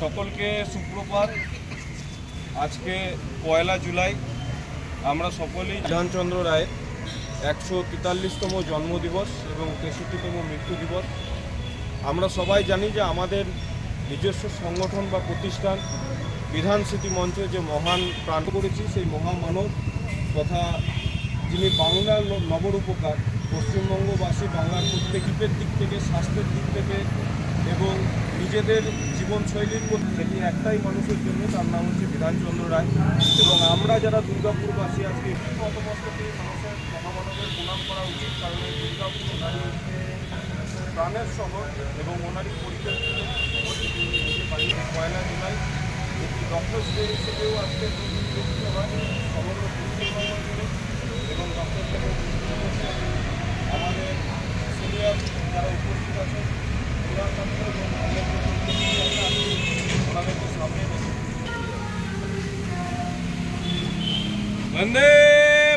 সকলকে সুপ্রভাত। আজকে পয়লা জুলাই, আমরা সকলেই বিধানচন্দ্র রায়ের একশো তেতাল্লিশতম জন্মদিবস এবং তেষট্টিতম মৃত্যু দিবস। আমরা সবাই জানি যে আমাদের নিজস্ব সংগঠন বা প্রতিষ্ঠান, বিধান স্মৃতি মঞ্চে যে মহান প্রাণ করেছি, সেই মহামানব তথা যিনি বাংলার ন- নবরূপকার, পশ্চিমবঙ্গবাসী, বাংলার প্রত্যেকের দিক থেকে, স্বাস্থ্যের দিক থেকে এবং নিজেদের জীবনশৈলীর মধ্যে একটাই মানুষের জন্য, তার নাম হচ্ছে বিধানচন্দ্র রায়। এবং আমরা যারা দুর্গাপুরবাসী আজকে নতমস্তকে মানুষের মহামানবের প্রণাম করা উচিত, কারণ এই দুর্গাপুর প্রাণের শহর এবং ওনারই বাড়িতে পয়লা জুলাই, একটি ডক্টর ডে হিসেবেও আজকে হয় সমগ্র পশ্চিমবঙ্গ এবং ডক্টর আমাদের সিনিয়র যারা वंदे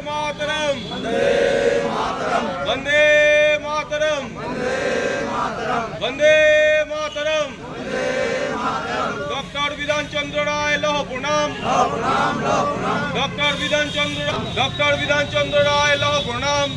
मातरम वंदे मातरम वंदे मातरम वंदे मातरम डॉक्टर विधान चंद्र राय लह प्रणाम डॉक्टर विधान चंद्र डॉक्टर विधान चंद्र राय लह प्रणाम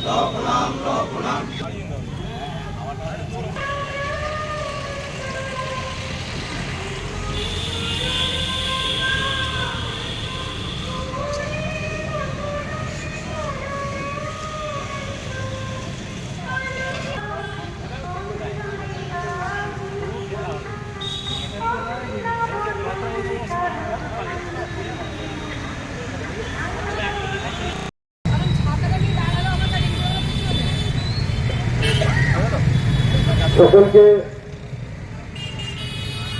সকলকে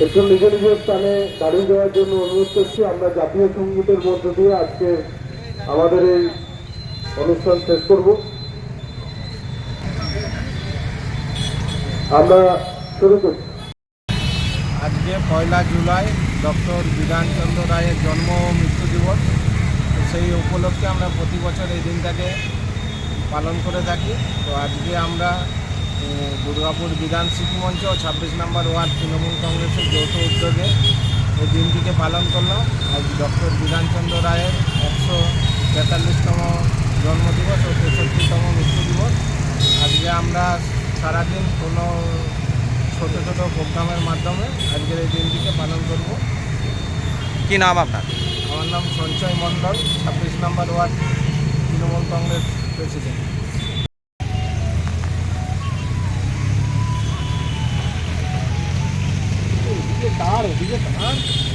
একটু নিজ নিজ স্থানে দাঁড়িয়ে দেওয়ার জন্য অনুরোধ করছি। আমরা জাতীয় সঙ্গীতের মধ্য দিয়ে আজকে আমাদের এই অনুষ্ঠান শেষ করব। আমরা শুরু করছি আজকে পয়লা জুলাই, ডক্টর বিধানচন্দ্র রায়ের জন্ম ও মৃত্যু দিবস। সেই উপলক্ষে আমরা প্রতি বছর এই দিনটাকে পালন করে থাকি। তো আজকে আমরা দুর্গাপুর বিধান স্মৃতি মঞ্চ ছাব্বিশ নম্বর ওয়ার্ড তৃণমূল কংগ্রেসের যৌথ উদ্যোগে এই দিনটিকে পালন করলাম আজ ডক্টর বিধানচন্দ্র রায়ের একশো তেতাল্লিশতম জন্মদিবস ও তেষট্টিতম মৃত্যু দিবস। আজকে আমরা সারাদিন কোনো ছোট ছোট প্রোগ্রামের মাধ্যমে আজকের এই দিনটিকে পালন করব। কি নাম আপনার? আমার নাম সঞ্চয় মণ্ডল ছাব্বিশ নম্বর ওয়ার্ড তৃণমূল কংগ্রেস প্রেসিডেন্ট। 妈了个逼的啊。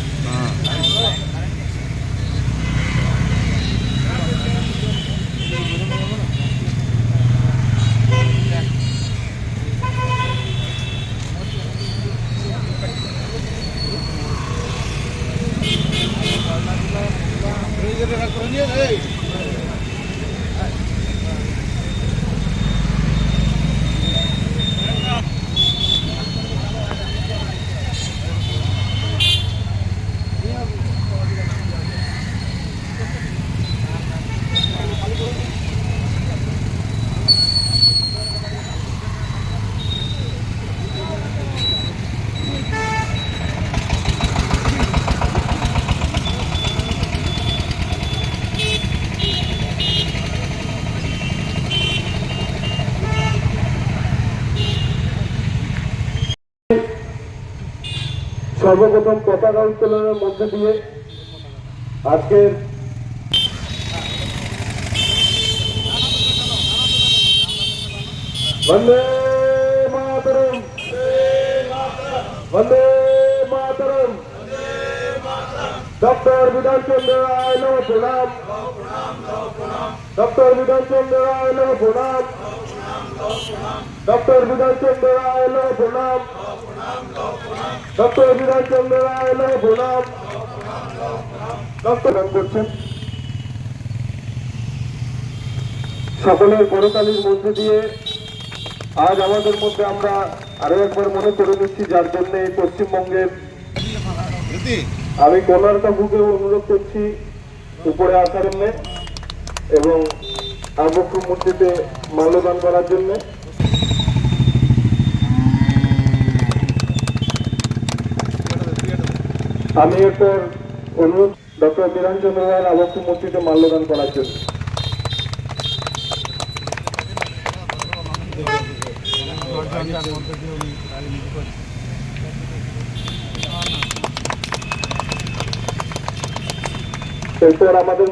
সর্বপ্রথম পতাকা উত্তোলনের মধ্যে দিয়ে আজকের বন্দে মাতরম। বন্দে মাতরম। ডক্টর বিধানচন্দ্র রায় নম প্রণাম। ডক্টর বিধানচন্দ্র রায় নম প্রণাম। ডক্টর বিধানচন্দ্র রায় নম প্রণাম। ডক্টর বিধানচন্দ্র রায় নম প্রণাম। ডক্টর করছেন। সকলের করতালির মধ্যে দিয়ে আজ আমাদের মধ্যে আমরা আরও একবার মনে করে নিচ্ছি, যার জন্য পশ্চিমবঙ্গের আমি কনার কাকুকে অনুরোধ করছি, উপরে আসার এবং আবক্ষ মূর্তিতে মাল্যদান করার জন্য। আমি এরপর অনুরোধ ডক্টর বিধানচন্দ্র রায়ের আবক্ষ মূর্তিতে মাল্যদান করার জন্য। এরপর আমাদের